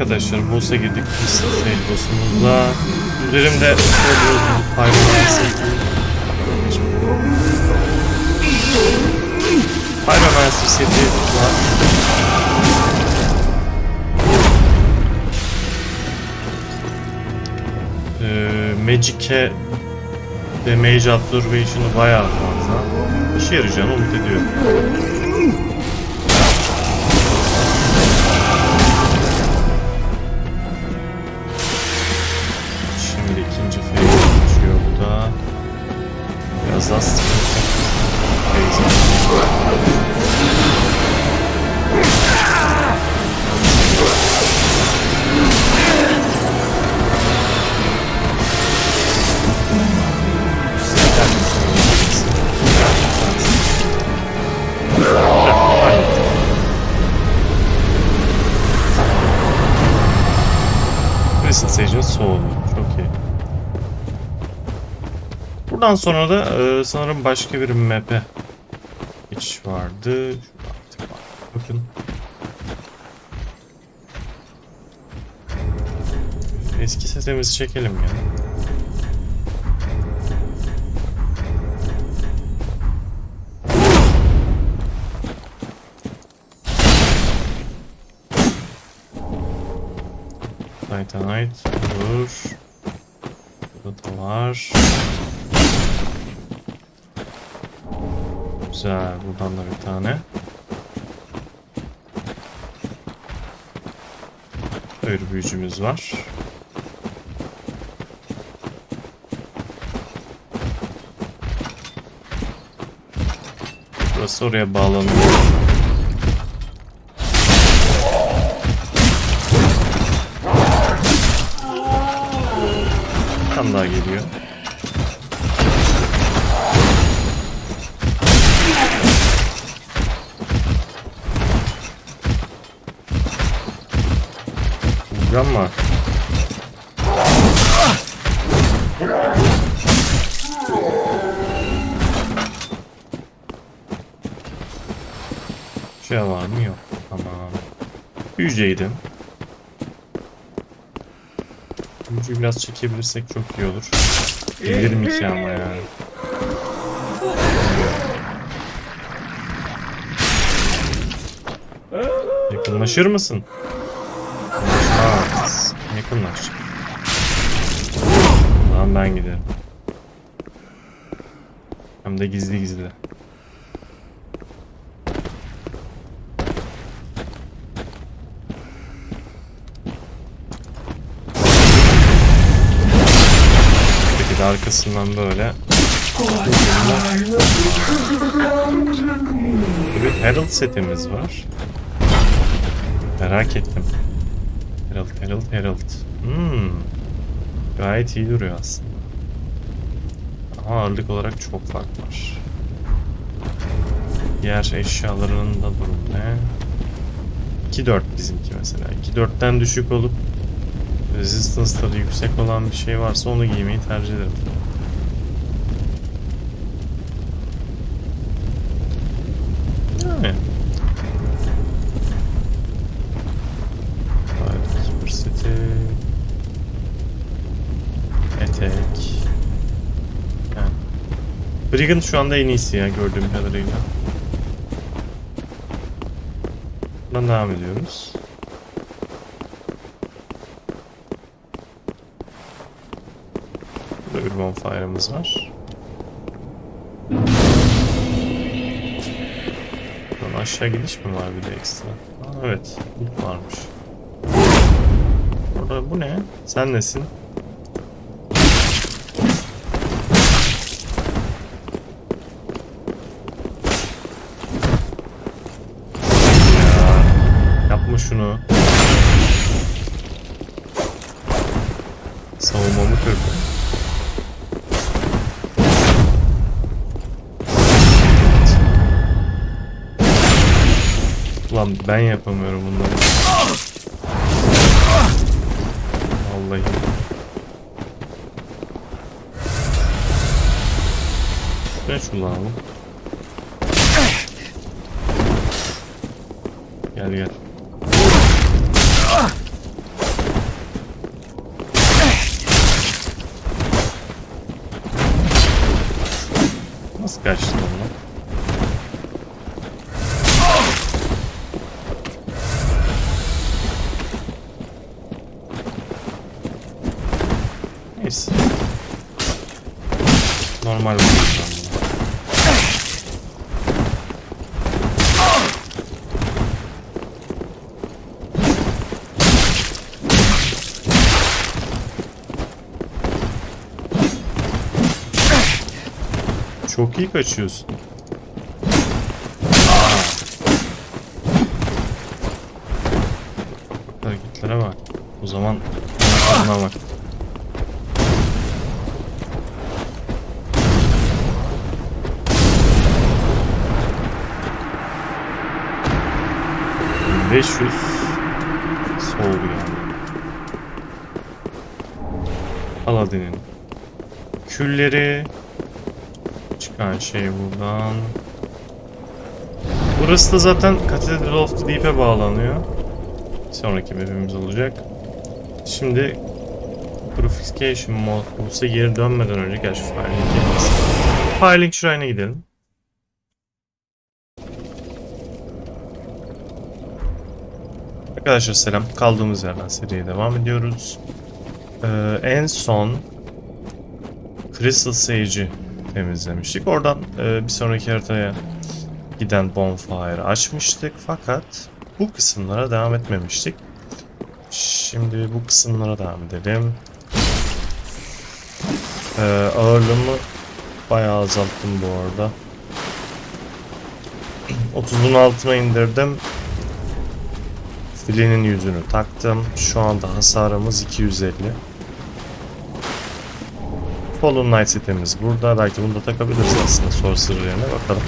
arkadaşlar boss'a girdik. Seyir boss'umuzda. Üzerimde Pyromancer. Pyromancer seti var. Ee, Magic'e ve Mage Absorbation'ı bayağı fazla. İşe yarayacağını umut ediyorum. Sage'in soğuğu. Çok iyi. Buradan sonra da e, sanırım başka bir map'e hiç vardı. Bakın. Eski setimizi çekelim ya. Titanite olur. Burada da var. Güzel. Buradan da bir tane. Öyle büyücümüz var. Burası oraya bağlanıyor. Daha geliyor. Vuracağım mı? Şey var mı? Yok. Tamam. Büyüceydim. Büyücüyü biraz çekebilirsek çok iyi olur. Gelirim ki ama yani. Yakınlaşır mısın? Yakınlaşmaz. Yakınlaş. Tamam ben giderim. Hem de gizli gizli. Arkasından böyle. Bir Herald setimiz var. Merak ettim. Herald, Herald, Herald. Hmm. Gayet iyi duruyor aslında. Ağırlık olarak çok fark var. Diğer eşyalarının da durum ne? 2-4 bizimki mesela. 2-4'ten düşük olup Resistance'ları yüksek olan bir şey varsa onu giymeyi tercih ederim. Yani. Fırsatı. Etek. Yani. Brigand şu anda en iyisi ya gördüğüm kadarıyla. Buradan devam ediyoruz. Burada bir bonfire'ımız var. Buradan aşağı gidiş mi var bir de ekstra? Aa, evet, loot varmış. Orada bu ne? Sen nesin? Ya, yapma şunu. Savunmamı kırdı. Ulan ben yapamıyorum bunları. Vallahi. Ben şunu alalım. Gel gel. Nasıl kaçtı? normal. Çok iyi kaçıyorsun. Hareketlere bak. O zaman anlamak. 500 soğudu yani. Aladdin'in külleri çıkan şey buradan. Burası da zaten Cathedral of the Deep'e bağlanıyor. Sonraki bölümümüz olacak. Şimdi Purification Mode Pulse'a geri dönmeden önce gerçi Firelink Firelink Shrine'e gidelim. Arkadaşlar selam. Kaldığımız yerden seriye devam ediyoruz. Ee, en son Crystal Sage'i temizlemiştik. Oradan e, bir sonraki haritaya giden bonfire açmıştık. Fakat bu kısımlara devam etmemiştik. Şimdi bu kısımlara devam edelim. Ee, ağırlığımı bayağı azalttım bu arada. 30'un altına indirdim. Filenin yüzünü taktım. Şu anda hasarımız 250. Fallen Knight setimiz burada. Belki bunu da takabiliriz aslında Sorcerer yerine bakalım.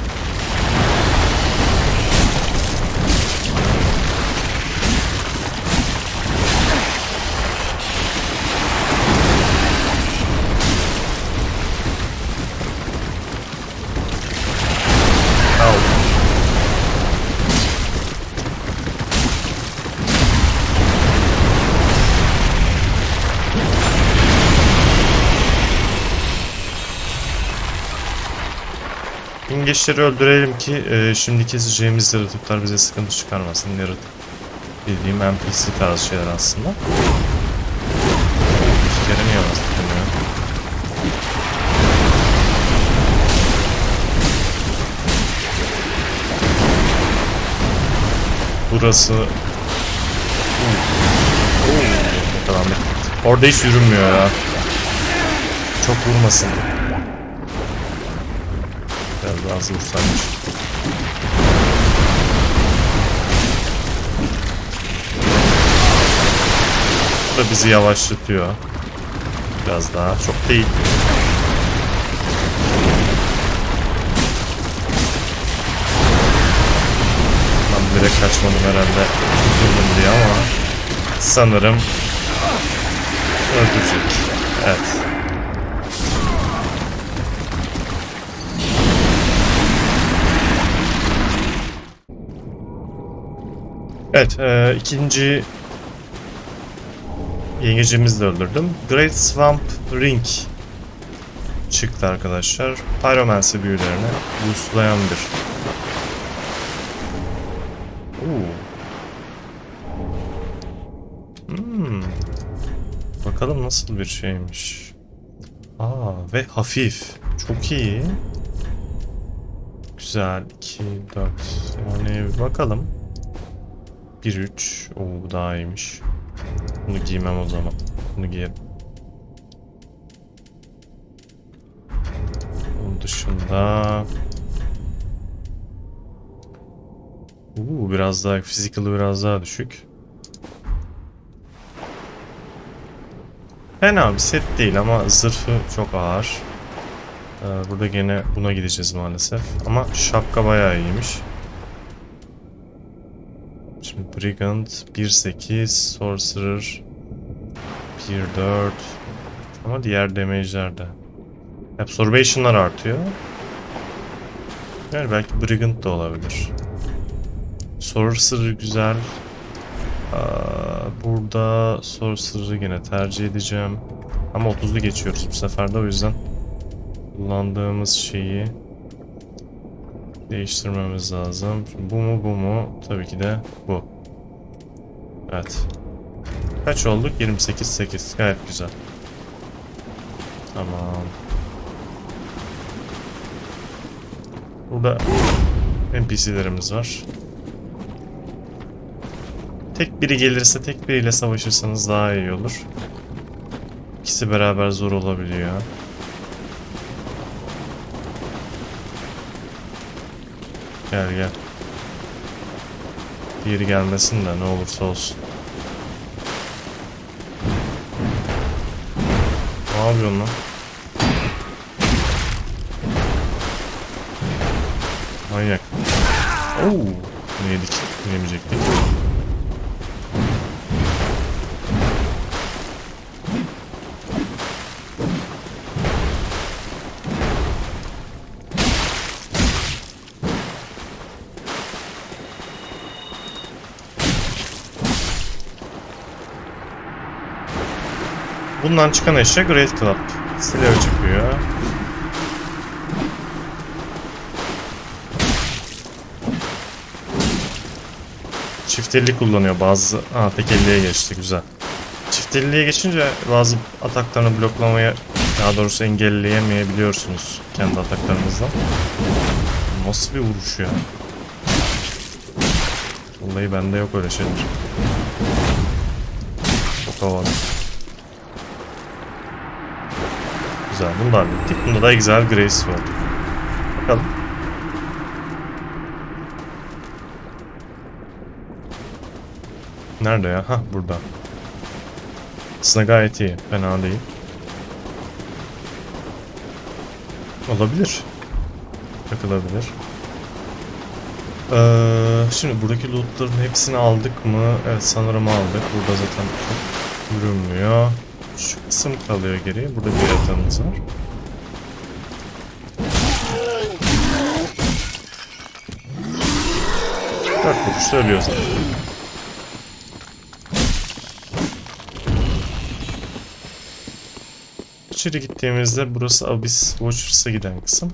İngeçleri öldürelim ki e, şimdi keseceğimiz yaratıklar bize sıkıntı çıkarmasın. Yaratık bildiğim NPC tarzı şeyler aslında. İki kere niye bastık ya? Burası... Tamam. Orada hiç yürünmüyor ya. Çok vurmasın. Biraz daha vursaymış. Da bizi yavaşlatıyor. Biraz daha. Çok değil. Ben direkt kaçmadım herhalde. Durdum diye ama sanırım öldürecek. Evet. Evet, e, ikinci yengecimizi de öldürdüm. Great Swamp Ring çıktı arkadaşlar. Pyromancy büyülerini boostlayan bir. Oo. Hmm. Bakalım nasıl bir şeymiş. Aa ve hafif. Çok iyi. Güzel. 2, 4. Yani bakalım. 1-3. Oo daha iyiymiş. Bunu giymem o zaman. Bunu giyerim. Onun dışında... Oo, biraz daha physical'ı biraz daha düşük. Fena bir set değil ama zırhı çok ağır. Ee, burada gene buna gideceğiz maalesef. Ama şapka bayağı iyiymiş. Şimdi Brigand 1.8, Sorcerer 1.4 ama diğer damage'ler de. Absorbation'lar artıyor. Yani belki Brigand da olabilir. Sorcerer güzel. Burada Sorcerer'ı yine tercih edeceğim. Ama 30'lu geçiyoruz bu sefer de o yüzden kullandığımız şeyi Değiştirmemiz lazım. Bu mu bu mu? Tabii ki de bu. Evet. Kaç olduk? 28 8. Gayet güzel. Tamam. Burada NPC'lerimiz var. Tek biri gelirse tek biriyle savaşırsanız daha iyi olur. İkisi beraber zor olabiliyor. Gel gel. Diğeri gelmesin de ne olursa olsun. Ne yapıyorsun lan? Manyak. Oo, ne yedik? Ne yemeyecektik? Bundan çıkan eşya Great Club. Silah çıkıyor. Çift elli kullanıyor bazı. Aa tek elliye geçti güzel. Çift elliye geçince bazı ataklarını bloklamayı daha doğrusu engelleyemeyebiliyorsunuz kendi ataklarınızla. Nasıl bir vuruş ya? Vallahi bende yok öyle şeyler. Çok havalı. Güzel bunu da hallettik. Bunda da güzel Grace var. Bakalım. Nerede ya? Hah burada. Aslında gayet iyi. Fena değil. Olabilir. Takılabilir. Ee, şimdi buradaki lootların hepsini aldık mı? Evet sanırım aldık. Burada zaten çok görünmüyor. Şu kısım kalıyor geriye. Burada bir yatağımız var. Dört vuruşta ölüyor zaten. İçeri gittiğimizde burası Abyss Watchers'a giden kısım.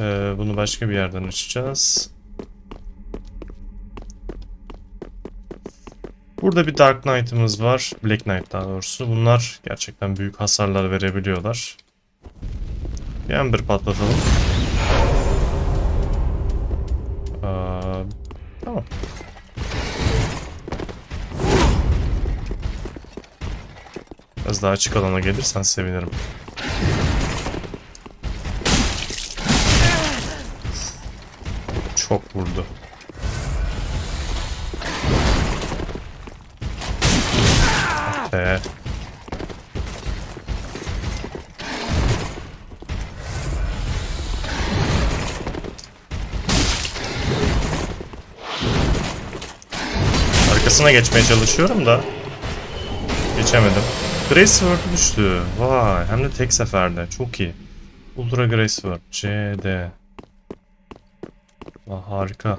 Ee, bunu başka bir yerden açacağız. Burada bir Dark Knight'ımız var. Black Knight daha doğrusu. Bunlar gerçekten büyük hasarlar verebiliyorlar. Bir Ember patlatalım. Aa, tamam. Biraz daha açık alana gelirsen sevinirim. Çok vurdu. Be. Arkasına geçmeye çalışıyorum da geçemedim. Grace Sword düştü. Vay hem de tek seferde. Çok iyi. Ultra Grace Sword. CD. Vay, harika.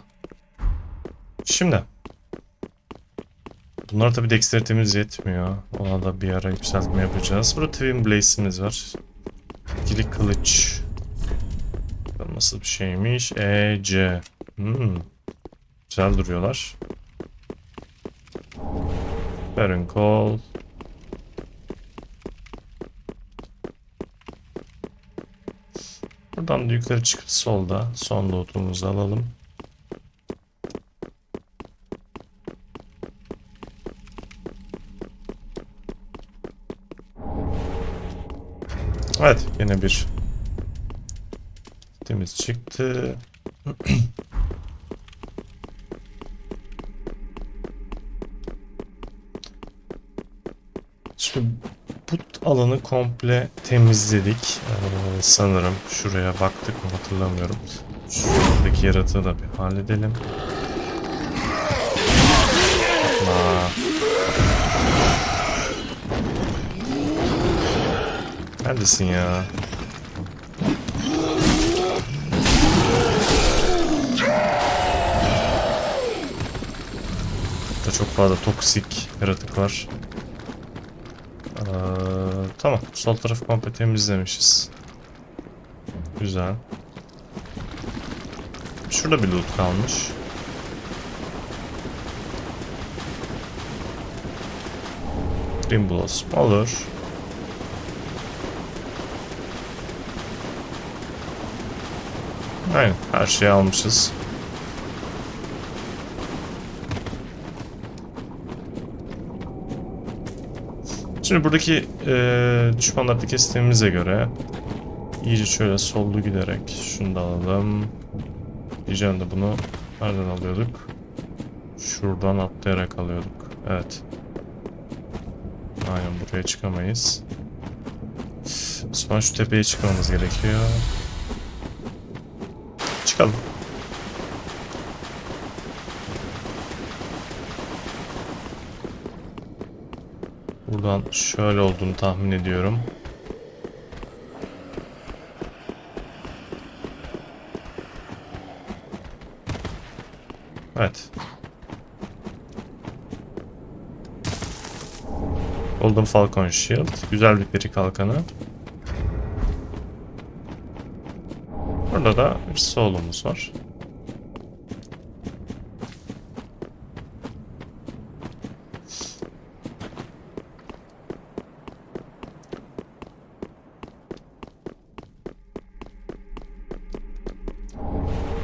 Şimdi. Bunlar tabi dexterity'miz yetmiyor. Ona da bir ara yükseltme yapacağız. Burada Twin Blaze'imiz var. İkili kılıç. Nasıl bir şeymiş? E, C. Hmm. Güzel duruyorlar. Baron Call. Buradan da yukarı çıkıp solda son lootumuzu alalım. Evet yine bir temiz çıktı. Şimdi bu alanı komple temizledik. Ee, sanırım şuraya baktık mı hatırlamıyorum. Şuradaki yaratığı da bir halledelim. Yapma. Neredesin ya? Burada çok fazla toksik yaratık var. Ee, tamam. Sol tarafı komple temizlemişiz. Güzel. Şurada bir loot kalmış. Green Blossom olur. Aynen her şeyi almışız. Şimdi buradaki eee düşmanları kestiğimize göre iyice şöyle sollu giderek şunu da alalım. Diyeceğim de bunu nereden alıyorduk? Şuradan atlayarak alıyorduk. Evet. Aynen buraya çıkamayız. Zaman şu tepeye çıkmamız gerekiyor. Çıkalım. Buradan şöyle olduğunu tahmin ediyorum. Evet. Golden Falcon Shield. Güzel bir peri kalkanı. Burada da bir solumuz var.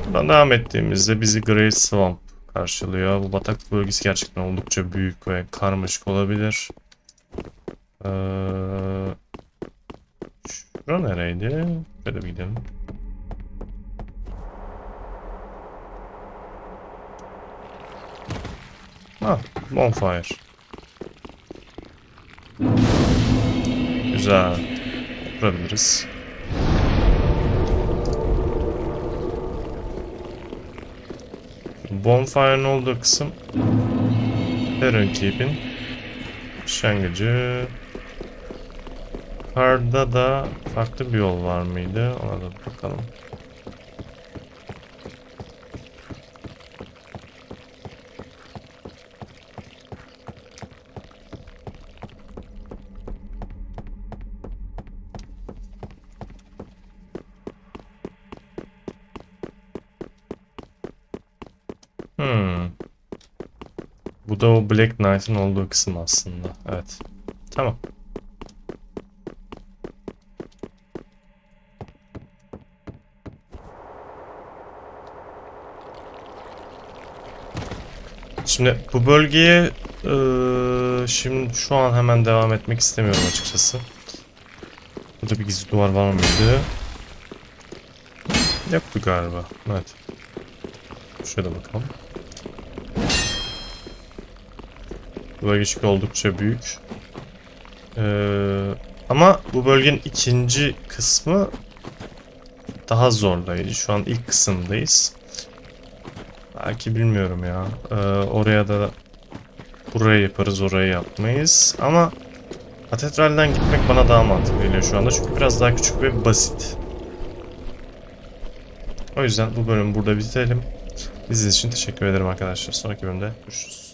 Buradan devam ettiğimizde bizi Great Swamp karşılıyor. Bu bataklık bölgesi gerçekten oldukça büyük ve karmaşık olabilir. Ee, şura nereydi? Şöyle bir gidelim. Ah, bonfire. Güzel. Kurabiliriz. Bonfire'ın olduğu kısım Heron Keep'in başlangıcı. Karda da farklı bir yol var mıydı? Ona da bakalım. Hmm. Bu da o Black Knight'ın olduğu kısım aslında. Evet. Tamam. Şimdi bu bölgeye eee, şimdi şu an hemen devam etmek istemiyorum açıkçası. Burada bir gizli duvar var mıydı? Yoktu galiba. Evet. Şöyle bakalım. Bu bölge oldukça büyük. Ee, ama bu bölgenin ikinci kısmı daha zorlayıcı. Şu an ilk kısımdayız. Belki bilmiyorum ya. Ee, oraya da burayı yaparız, orayı yapmayız. Ama katedralden gitmek bana daha mantıklı geliyor şu anda. Çünkü biraz daha küçük ve basit. O yüzden bu bölümü burada bitirelim. İzlediğiniz için teşekkür ederim arkadaşlar. Sonraki bölümde görüşürüz.